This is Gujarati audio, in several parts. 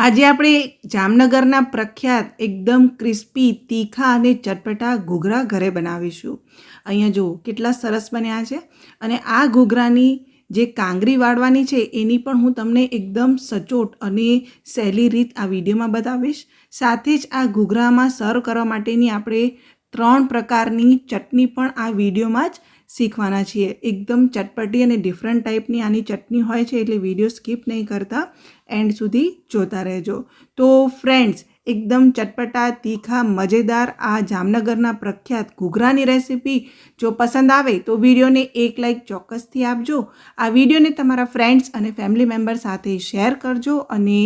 આજે આપણે જામનગરના પ્રખ્યાત, એકદમ ક્રિસ્પી, તીખા અને ચટપટા ઘૂઘરા ઘરે બનાવીશું. અહીંયા જુઓ, કેટલા સરસ બન્યા છે. અને આ ઘૂઘરાની જે કાંગરી વાળવાની છે, એની પણ હું તમને એકદમ સચોટ અને સહેલી રીત આ વિડીયોમાં બતાવીશ. સાથે જ આ ઘૂઘરામાં સર્વ કરવા માટેની આપણે ત્રણ પ્રકારની ચટણી પણ આ વિડીયોમાં જ શીખવાના છીએ. એકદમ ચટપટી અને ડિફરન્ટ ટાઈપની આની ચટણી હોય છે એટલે વીડિયો સ્કીપ નહીં કરતા. એન્ડ સુધી જોતા રહેજો. તો ફ્રેન્ડ્સ એકદમ ચટપટા, તીખા, મજેદાર આ જામનગરના પ્રખ્યાત ઘૂઘરાની રેસીપી જો પસંદ આવે તો વિડીયોને એક લાઇક ચોક્કસથી આપજો. આ વિડીયોને તમારા ફ્રેન્ડ્સ અને ફેમિલી મેમ્બર સાથે શેર કરજો અને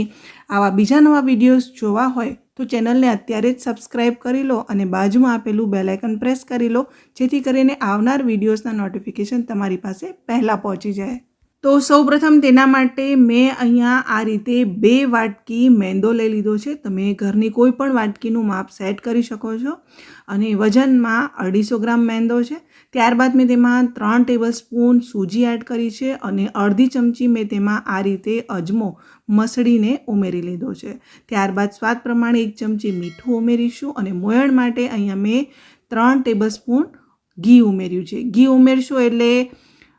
આવા બીજા નવા વિડીયોઝ જોવા હોય તો ચેનલને અત્યારે જ સબસ્ક્રાઇબ કરી લો અને બાજુમાં આપેલું બેલાઇકન પ્રેસ કરી લો, જેથી કરીને આવનાર વિડીયોઝના નોટિફિકેશન તમારી પાસે પહેલાં પહોંચી જાય. તો સૌપ્રથમ તેના માટે મેં અહીંયા આ રીતે બે વાટકી મેંદો લઈ લીધો છે. તમે ઘરની કોઈ પણ વાટકીનું માપ સેટ કરી શકો છો. અને વજનમાં અઢીસો ગ્રામ મેંદો છે. ત્યારબાદ મેં તેમાં ત્રણ ટેબલ સ્પૂન સૂજી એડ કરી છે અને અડધી ચમચી મેં તેમાં આ રીતે અજમો મસળીને ઉમેરી લીધો છે. ત્યારબાદ સ્વાદ પ્રમાણે એક ચમચી મીઠું ઉમેરીશું અને મોયણ માટે અહીંયા મેં ત્રણ ટેબલ સ્પૂન ઘી ઉમેર્યું છે. ઘી ઉમેરશો એટલે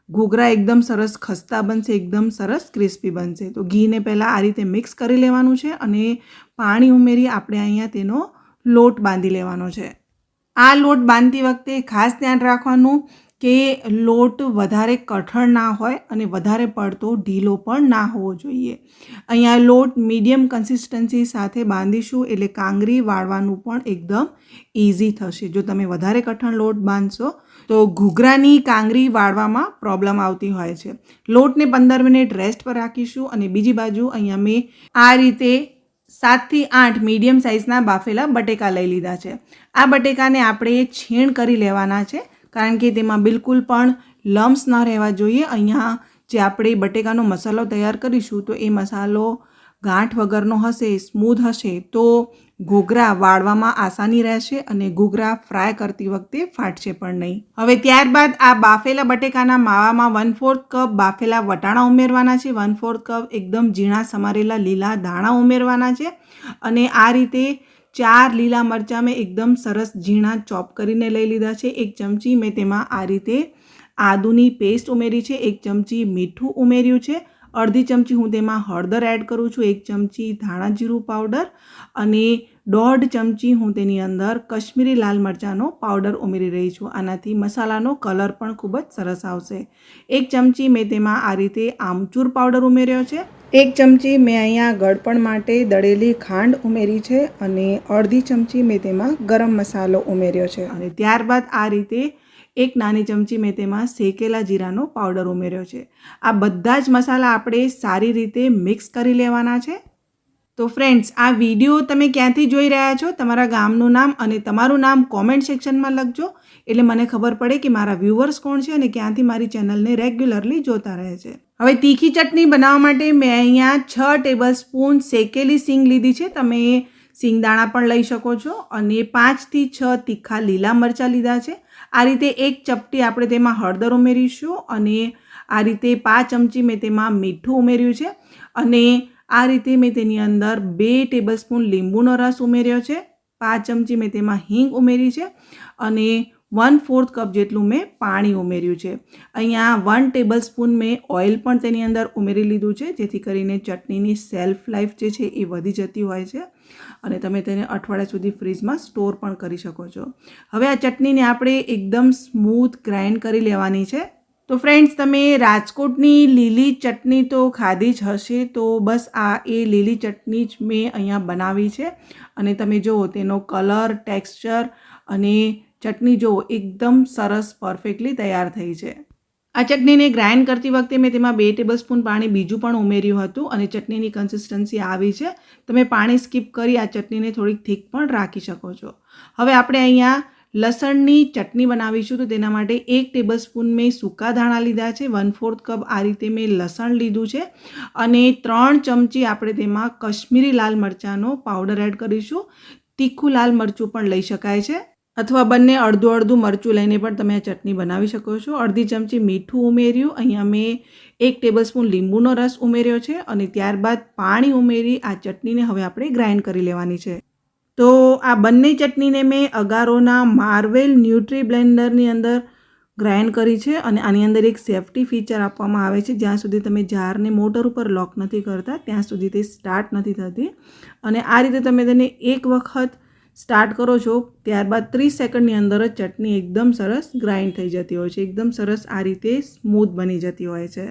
ઘૂઘરા એકદમ સરસ, ખસ્તા બનશે, એકદમ સરસ ક્રિસ્પી બનશે. તો ઘીને પહેલાં આ રીતે મિક્સ કરી લેવાનું છે અને પાણી ઉમેરી આપણે અહીંયા તેનો લોટ બાંધી લેવાનો છે. આ લોટ બાંધતી વખતે ખાસ ધ્યાન રાખવાનું કે લોટ વધારે કઠણ ના હોય અને વધારે પડતો ઢીલો પણ ના હોવો જોઈએ. અહીંયા લોટ મીડિયમ કન્સિસ્ટન્સી સાથે બાંધીશું એટલે કાંગરી વાળવાનું પણ એકદમ ઇઝી થશે. જો તમે વધારે કઠણ લોટ બાંધશો તો ઘૂઘરાની કાંગરી વાળવામાં પ્રોબ્લેમ આવતી હોય છે. લોટને પંદર મિનિટ રેસ્ટ પર રાખીશું અને બીજી બાજુ અહીંયા મેં આ રીતે સાતથી આઠ મીડિયમ સાઇઝના બાફેલા બટેકા લઈ લીધા છે. આ બટેકાને આપણે છીણ કરી લેવાના છે, કારણ કે તેમાં બિલકુલ પણ લમ્સ ન રહેવા જોઈએ. અહીંયા જે આપણે બટેકાનો મસાલો તૈયાર કરીશું તો એ મસાલો ગાંઠ વગરનો હશે સ્મૂધ હશે તો ઘૂઘરા વાળવામાં આસાની રહેશે અને ઘૂઘરા ફ્રાય કરતી વખતે ફાટશે પણ નહીં. હવે ત્યારબાદ આ બાફેલા બટેકાના માવામાં વન ફોર્થ કપ બાફેલા વટાણા ઉમેરવાના છે. વન ફોર્થ કપ એકદમ ઝીણા સમારેલા લીલા ધાણા ઉમેરવાના છે અને આ રીતે ચાર લીલા મરચાં મેં એકદમ સરસ ઝીણા ચોપ કરીને લઈ લીધા છે. એક ચમચી મેં તેમાં આ રીતે આદુની પેસ્ટ ઉમેરી છે. એક ચમચી મીઠું ઉમેર્યું છે. અડધી ચમચી હું તેમાં હળદર એડ કરું છું, એક ચમચી ધાણા જીરું પાવડર અને દોઢ ચમચી હું તેની અંદર કશ્મીરી લાલ મરચાંનો પાવડર ઉમેરી રહી છું. આનાથી મસાલાનો કલર પણ ખૂબ જ સરસ આવશે. એક ચમચી મેં તેમાં આ રીતે આમચૂર પાવડર ઉમેર્યો છે. એક ચમચી મેં અહીંયા ગળપણ માટે દળેલી ખાંડ ઉમેરી છે અને અડધી ચમચી મેં તેમાં ગરમ મસાલો ઉમેર્યો છે. અને ત્યારબાદ આ રીતે એક નાની ચમચી મેં તેમાં શેકેલા જીરાનો પાવડર ઉમેર્યો છે. આ બધા જ મસાલા આપણે સારી રીતે મિક્સ કરી લેવાના છે. તો ફ્રેન્ડ્સ આ વીડિયો તમે ક્યાંથી જોઈ રહ્યા છો? તમારા ગામનું નામ અને તમારું નામ કોમેન્ટ સેક્શનમાં લખજો. એટલે મને ખબર પડે કે મારા વ્યૂવર્સ કોણ છે અને ક્યાંથી મારી ચેનલને રેગ્યુલરલી જોતા રહે છે. હવે તીખી ચટણી બનાવવા માટે મેં અહીંયા છ ટેબલ સ્પૂન શેકેલી સિંગ લીધી છે. તમે સિંગદાણા પણ લઈ શકો છો અને પાંચથી છ તીખા લીલા મરચાં લીધા છે. આ રીતે એક ચપટી આપણે તેમાં હળદર ઉમેરીશું અને આ રીતે પાંચ ચમચી મેં તેમાં મીઠું ઉમેર્યું છે. અને આ રીતે મેં તેની અંદર બે ટેબલ સ્પૂન લીંબુનો રસ ઉમેર્યો છે. પાંચ ચમચી મેં તેમાં હિંગ ઉમેરી છે અને વન ફોર્થ કપ જેટલું મેં પાણી ઉમેર્યું છે. અહીંયા વન ટેબલ સ્પૂન મેં ઓઇલ પણ તેની અંદર ઉમેરી લીધું છે, જેથી કરીને ચટણીની સેલ્ફ લાઈફ જે છે એ વધી જતી હોય છે. અને તમે તેને અઠવાડિયા સુધી ફ્રીજમાં સ્ટોર પણ કરી શકો છો. હવે આ ચટણીને આપણે એકદમ સ્મૂથ ગ્રાઇન્ડ કરી લેવાની છે. તો ફ્રેન્ડ્સ, તમે રાજકોટની લીલી ચટણી તો ખાધી જ હશે, તો બસ આ એ લીલી ચટણી જ મેં અહીંયા બનાવી છે. અને તમે જુઓ, તેનો કલર, ટેક્સચર અને ચટણી જુઓ, એકદમ સરસ, પરફેક્ટલી તૈયાર થઈ છે. આ ચટણીને ગ્રાઇન્ડ કરતી વખતે મેં તેમાં બે ટેબલ સ્પૂન પાણી બીજું પણ ઉમેર્યું હતું અને ચટણીની કન્સિસ્ટન્સી આવી છે. તમે પાણી સ્કીપ કરી આ ચટણીને થોડીક થીક પણ રાખી શકો છો. હવે આપણે અહીંયા લસણની ચટણી બનાવીશું તો તેના માટે એક ટેબલ સ્પૂન મેં સૂકા ધાણા લીધા છે. વન ફોર્થ કપ આ રીતે મેં લસણ લીધું છે. અને ત્રણ ચમચી આપણે તેમાં કશ્મીરી લાલ મરચાંનો પાવડર એડ કરીશું. તીખું લાલ મરચું પણ લઈ શકાય છે. અથવા બંને અડધું અડધું મરચું લઈને પણ તમે આ ચટણી બનાવી શકો છો. અડધી ચમચી મીઠું ઉમેર્યું. અહીંયા મેં એક ટેબલસ્પૂન લીંબુનો રસ ઉમેર્યો છે અને ત્યારબાદ પાણી ઉમેરી આ ચટણીને હવે આપણે ગ્રાઇન્ડ કરી લેવાની છે. તો આ બંને ચટણીને મેં અગારોના માર્વેલ ન્યુટ્રી બ્લેન્ડરની અંદર ગ્રાઇન્ડ કરી છે અને આની અંદર એક સેફ્ટી ફીચર આપવામાં આવે છે. જ્યાં સુધી તમે જારને મોટર ઉપર લોક નથી કરતા, ત્યાં સુધી તે સ્ટાર્ટ નથી થતી. અને આ રીતે તમે તેને એક વખત સ્ટાર્ટ કરો છો, ત્યારબાદ ત્રીસ સેકન્ડની અંદર જ ચટણી એકદમ સરસ ગ્રાઇન્ડ થઈ જતી હોય છે, એકદમ સરસ આ રીતે સ્મૂથ બની જતી હોય છે.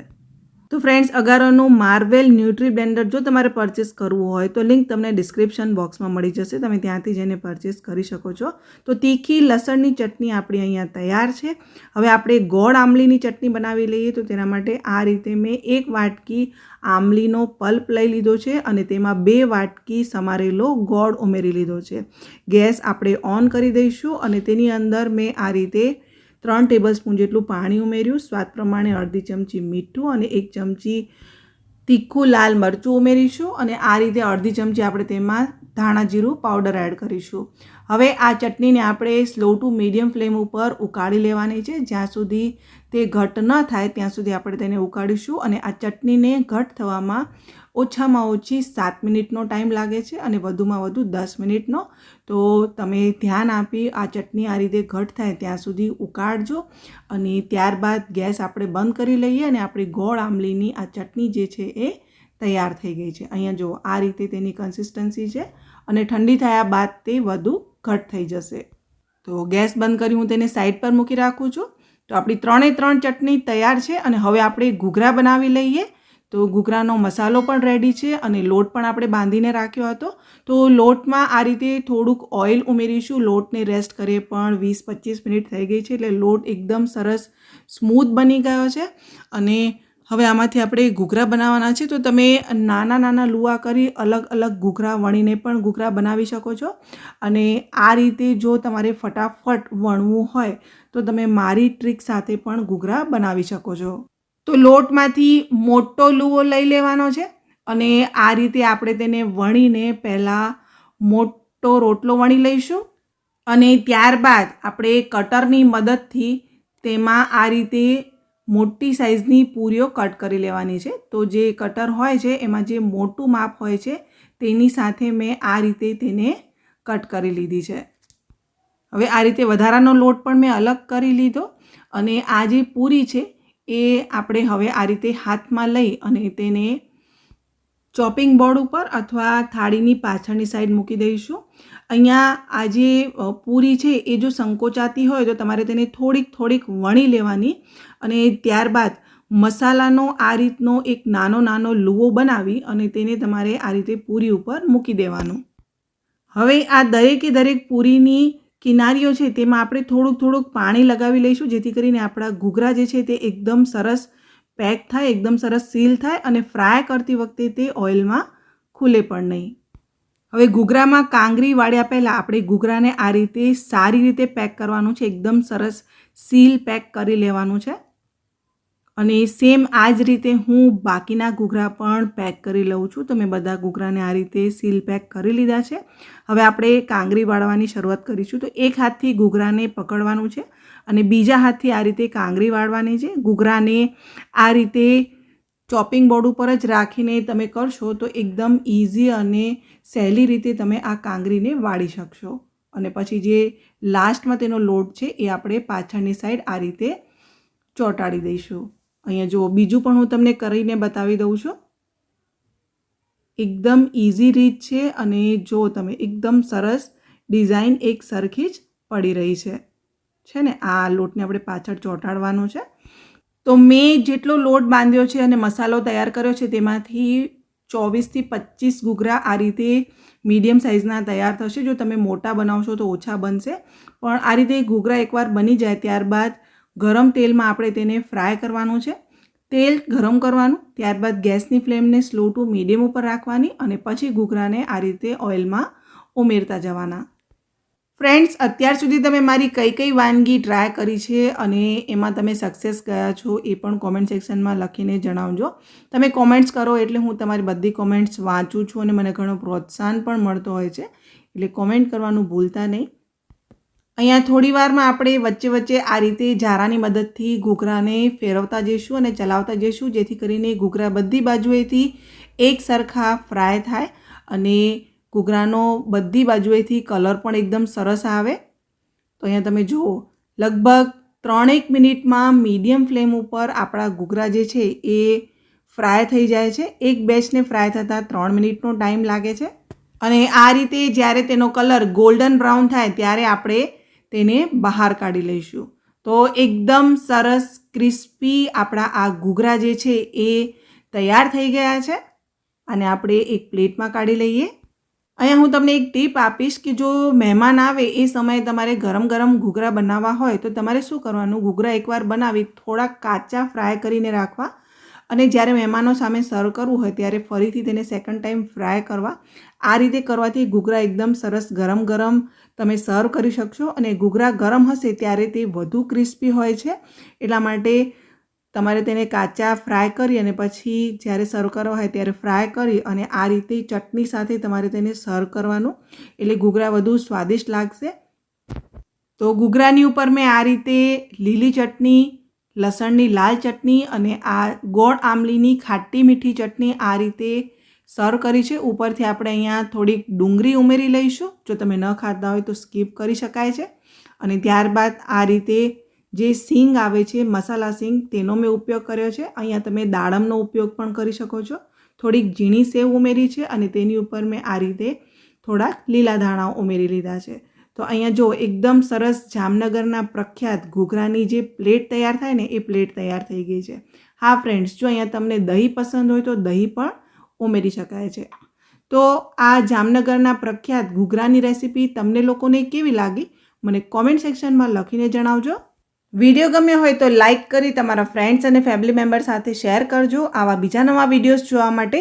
તો ફ્રેન્ડ્સ અગારોનું માર્વેલ ન્યુટ્રી બ્લેન્ડર જો તમારે પરચેસ કરવું હોય, તો લિંક તમને ડિસ્ક્રિપ્શન બોક્સમાં મળી જશે. તમે ત્યાંથી જઈને પરચેસ કરી શકો છો. તો તીખી લસણની ચટણી આપણી અહીંયા તૈયાર છે. હવે આપણે ગોળ આંબલીની ચટણી બનાવી લઈએ, તો તેના માટે આ રીતે મેં એક વાટકી આંબલીનો પલ્પ લઈ લીધો છે અને તેમાં બે વાટકી સમારેલો ગોળ ઉમેરી લીધો છે. ગેસ આપણે ઓન કરી દઈશું અને તેની અંદર મેં આ રીતે ત્રણ ટેબલ સ્પૂન જેટલું પાણી ઉમેર્યું. સ્વાદ પ્રમાણે અડધી ચમચી મીઠું અને એક ચમચી તીખું લાલ મરચું ઉમેરીશું અને આ રીતે અડધી ચમચી આપણે તેમાં ધાણા જીરું પાવડર એડ કરીશું. હવે આ ચટણીને આપણે સ્લો ટુ મીડિયમ ફ્લેમ ઉપર ઉકાળી લેવાની છે, જ્યાં સુધી તે ઘટ ન થાય ત્યાં સુધી આપણે તેને ઉકાળીશું અને આ ચટણીને ઘટ થવામાં ઓછામાં ઓછી સાત મિનિટનો ટાઈમ લાગે છે અને વધુમાં વધુ દસ મિનિટનો. તો તમે ધ્યાન આપી આ ચટણી આ રીતે ઘટ થાય ત્યાં સુધી ઉકાળજો અને ત્યારબાદ ગેસ આપણે બંધ કરી લઈએ અને આપણી ગોળ આંબલીની આ ચટણી જે છે એ તૈયાર થઈ ગઈ છે. અહીંયા જો આ રીતે તેની કન્સિસ્ટન્સી છે અને ઠંડી થયા બાદ તે વધુ ઘટ થઈ જશે. તો ગેસ બંધ કરી હું તેને સાઈડ પર મૂકી રાખું છું. તો આપણી ત્રણે ત્રણ ચટણી તૈયાર છે અને હવે આપણે ઘૂઘરા બનાવી લઈએ. તો ઘૂઘરાનો મસાલો પણ રેડી છે અને લોટ પણ આપણે બાંધીને રાખ્યો હતો. તો લોટમાં આ રીતે થોડુંક ઓઇલ ઉમેરીશું. લોટને રેસ્ટ કરીએ પણ વીસ પચીસ મિનિટ થઈ ગઈ છે એટલે લોટ એકદમ સરસ સ્મૂથ બની ગયો છે. અને હવે આમાંથી આપણે ઘૂઘરા બનાવવાના છે, તો તમે નાના નાના લુવા કરી અલગ અલગ ઘૂઘરા વણીને પણ ઘૂઘરા બનાવી શકો છો. અને આ રીતે જો તમારે ફટાફટ વણવું હોય, તો તમે મારી ટ્રીક સાથે પણ ઘૂઘરા બનાવી શકો છો. તો લોટમાંથી મોટો લુવો લઈ લેવાનો છે, અને આ રીતે આપણે તેને વણીને પહેલાં મોટો રોટલો વણી લઈશું. અને ત્યારબાદ આપણે કટરની મદદથી તેમાં આ રીતે મોટી સાઇઝની પૂરીઓ કટ કરી લેવાની છે. તો જે કટર હોય છે, એમાં જે મોટું માપ હોય છે, તેની સાથે મેં આ રીતે તેને કટ કરી લીધી છે. હવે આ રીતે વધારાનો લોટ પણ મેં અલગ કરી લીધો અને આ જે પૂરી છે, એ આપણે હવે આ રીતે હાથમાં લઈ અને તેને ચોપિંગ બોર્ડ ઉપર અથવા થાળીની પાછળની સાઈડ મૂકી દઈશું. અહીંયા આ જે પૂરી છે એ જો સંકોચાતી હોય તો તમારે તેને થોડીક થોડીક વણી લેવાની અને ત્યારબાદ મસાલાનો આ રીતનો એક નાનો નાનો લુવો બનાવી અને તેને તમારે આ રીતે પૂરી ઉપર મૂકી દેવાનું. હવે આ દરેકે દરેક પૂરીની કિનારીઓ છે તેમાં આપણે થોડુંક થોડુંક પાણી લગાવી લઈશું જેથી કરીને આપણા ઘૂઘરા જે છે તે એકદમ સરસ પેક થાય, એકદમ સરસ સીલ થાય અને ફ્રાય કરતી વખતે તે ઓઇલમાં ખુલે પણ નહીં. હવે ઘૂઘરામાં કાંગરી વાળ્યા પહેલાં આપણે ઘૂઘરાને આ રીતે સારી રીતે પેક કરવાનું છે. એકદમ સરસ સીલ પેક કરી લેવાનું છે. અને સેમ આ જ રીતે હું બાકીના ઘૂઘરા પણ પેક કરી લઉં છું. તો મેં બધા ઘૂઘરાને આ રીતે સીલ પેક કરી લીધા છે. હવે આપણે કાંગરી વાળવાની શરૂઆત કરીશું. તો એક હાથથી ઘૂઘરાને પકડવાનું છે અને બીજા હાથથી આ રીતે કાંગરી વાળવાની છે. ઘૂઘરાને આ રીતે ચોપિંગ બોર્ડ ઉપર જ રાખીને તમે કરશો તો એકદમ ઇઝી અને સહેલી રીતે તમે આ કાંગરીને વાળી શકશો. અને પછી જે લાસ્ટમાં તેનો લોટ છે એ આપણે પાછળની સાઈડ આ રીતે ચોંટાડી દઈશું. અહીંયા જુઓ, બીજું પણ હું તમને કરીને બતાવી દઉં છું. એકદમ ઇઝી રીત છે અને જો તમે એકદમ સરસ ડિઝાઇન એક સરખી જ પડી રહી છે. છે ને? આ લોટને આપણે પાછળ ચોંટાડવાનો છે. તો મેં જેટલો લોટ બાંધ્યો છે અને મસાલો તૈયાર કર્યો છે તેમાંથી ચોવીસથી પચીસ ઘૂઘરા આ રીતે મીડિયમ સાઇઝના તૈયાર થશે. જો તમે મોટા બનાવશો તો ઓછા બનશે. પણ આ રીતે ઘૂઘરા એકવાર બની જાય ત્યારબાદ ગરમ તેલમાં આપણે તેને ફ્રાય કરવાનું છે. તેલ ગરમ કરવાનું, ત્યારબાદ ગેસની ફ્લેમને સ્લો ટુ મીડિયમ ઉપર રાખવાની અને પછી ઘૂઘરાને આ રીતે ઓઇલમાં ઉમેરતા જવાના. ફ્રેન્ડ્સ, અત્યાર સુધી તમે મારી કઈ કઈ વાનગી ટ્રાય કરી છે અને એમાં તમે સક્સેસ ગયા છો એ પણ કોમેન્ટ સેક્શનમાં લખીને જણાવજો. તમે કોમેન્ટ્સ કરો એટલે હું તમારી બધી કોમેન્ટ્સ વાંચું છું અને મને ઘણો પ્રોત્સાહન પણ મળતો હોય છે. એટલે કોમેન્ટ કરવાનું ભૂલતા નહીં. અહીંયા થોડી વારમાં આપણે વચ્ચે વચ્ચે આ રીતે ઝારાની મદદથી ઘૂઘરાને ફેરવતા જઈશું અને ચલાવતા જઈશું, જેથી કરીને ઘૂઘરા બધી બાજુએથી એક સરખા ફ્રાય થાય અને ઘૂઘરાનો બધી બાજુએથી કલર પણ એકદમ સરસ આવે. તો અહીંયા તમે જુઓ, લગભગ ત્રણેક મિનિટમાં મીડિયમ ફ્લેમ ઉપર આપણા ઘૂઘરા જે છે એ ફ્રાય થઈ જાય છે. એક બેચને ફ્રાય થતાં ત્રણ મિનિટનો ટાઈમ લાગે છે. અને આ રીતે જ્યારે તેનો કલર ગોલ્ડન બ્રાઉન થાય, ત્યારે આપણે તેને બહાર કાઢી લઈશું. તો એકદમ સરસ, ક્રિસ્પી આપણા આ ઘૂઘરા જે છે એ તૈયાર થઈ ગયા છે. અને આપણે એક પ્લેટમાં કાઢી લઈએ. અહીંયા હું તમને એક ટીપ આપીશ કે જો મહેમાન આવે એ સમયે તમારે ગરમ ગરમ ઘૂઘરા બનાવવા હોય તો તમારે શું કરવાનું? ઘૂઘરા એકવાર બનાવી થોડા કાચા ફ્રાય કરીને રાખવા. અને જ્યારે મહેમાનો સામે સર્વ કરવું હોય ત્યારે ફરીથી તેને સેકન્ડ ટાઈમ ફ્રાય કરવા. આ રીતે કરવાથી ઘૂઘરા એકદમ સરસ ગરમ ગરમ તમે સર્વ કરી શકશો અને ઘૂઘરા ગરમ હશે ત્યારે તે વધુ ક્રિસ્પી હોય છે. એટલા માટે તમારે તેને કાચા ફ્રાય કરી અને પછી જ્યારે સર્વ કરવા હોય ત્યારે ફ્રાય કરી અને આ રીતે ચટણી સાથે તમારે તેને સર્વ કરવાનું. એટલે ઘૂઘરા વધુ સ્વાદિષ્ટ લાગશે. તો ઘૂઘરાની ઉપર મેં આ રીતે લીલી ચટણી, લસણની લાલ ચટણી અને આ ગોળ આમલીની ખાટી મીઠી ચટણી આ રીતે સર્વ કરી છે. ઉપરથી આપણે અહીંયા થોડીક ડુંગળી ઉમેરી લઈશું. જો તમે ન ખાતા હોય તો સ્કીપ કરી શકાય છે. અને ત્યારબાદ આ રીતે જે સિંગ આવે છે, મસાલા સિંગ, તેનો મેં ઉપયોગ કર્યો છે. અહીંયા તમે દાડમનો ઉપયોગ પણ કરી શકો છો. થોડીક ઝીણી સેવ ઉમેરી છે અને તેની ઉપર મેં આ રીતે થોડાક લીલા ધાણાઓ ઉમેરી લીધા છે. તો અહીંયા જો એકદમ સરસ જામનગરના પ્રખ્યાત ઘૂઘરાની જે પ્લેટ તૈયાર થાય ને, એ પ્લેટ તૈયાર થઈ ગઈ છે. હા, ફ્રેન્ડ્સ, જો અહીંયા તમને દહીં પસંદ હોય તો દહીં પણ ઉમેરી શકાય છે. તો આ જામનગરના પ્રખ્યાત ઘૂઘરાની રેસીપી તમને લોકોને કેવી લાગી? મને કોમેન્ટ સેક્શનમાં લખીને જણાવજો. વીડિયો ગમ્યો હોય તો લાઇક કરી તમારા ફ્રેન્ડ્સ અને ફેમિલી મેમ્બર સાથે શેર કરજો. આવા બીજા નવા વિડીયોઝ જોવા માટે